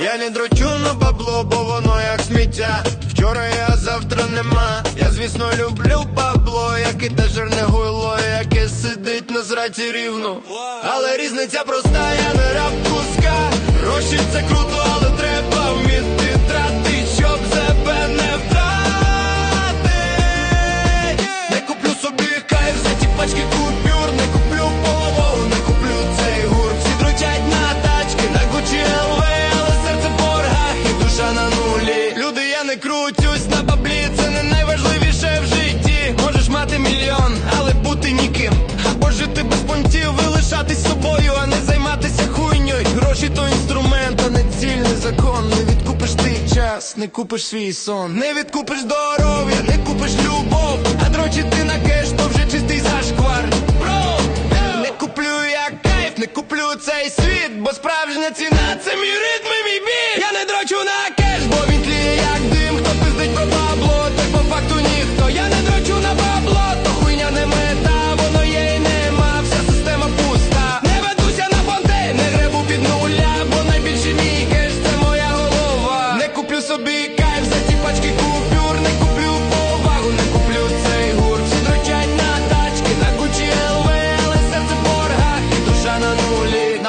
Я не дрочу на бабло, бо воно як сміття. Вчора я, завтра нема. Я, звісно, люблю бабло, як і те жирне гуйло, яке сидить на зраті рівно. Але різниця проста, я не раб куска. Мати мільйон, але бути ніким. Або жити без понтів і собою, а не займатися хуйньою. Гроші то інструмент, а не ціль, не закон. Не відкупиш ти час, не купиш свій сон. Не відкупиш здоров'я, не купиш любов. А дрочити на кеш,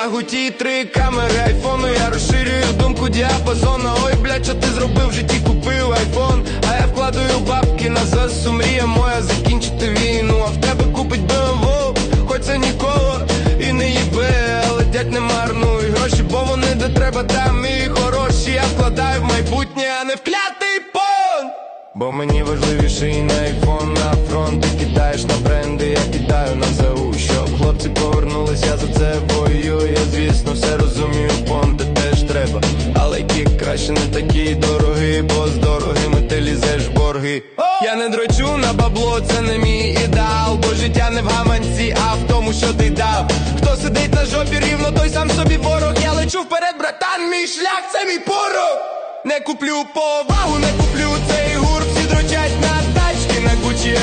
гуті три камери айфону, я розширюю думку діапазона. Ой, блядь, що ти зробив в житті, купив айфон. А я вкладаю бабки на ЗСУ, мрія моя закінчити війну. А в тебе купить БМВ, хоч це ніколи і не їбе, але дядь не марнуй гроші, бо вони де треба, там і хороші. Я вкладаю в майбутнє, а не в клятий пон. Бо мені важливіше і на айфон, на фронт Ти кидаєш на бренди, я кидаю на ЗУ Щоб хлопці повернулись, я за це ще не такі дороги, бо з дорогими ти лізеш борги. Я не дрочу на бабло, це не мій ідеал, бо життя не в гаманці, а в тому, що ти дав. Хто сидить на жопі рівно, той сам собі ворог. Я лечу вперед, братан, мій шлях, це мій порог. Не куплю повагу, не куплю цей гурт, всі дрочать на тачки, на кучі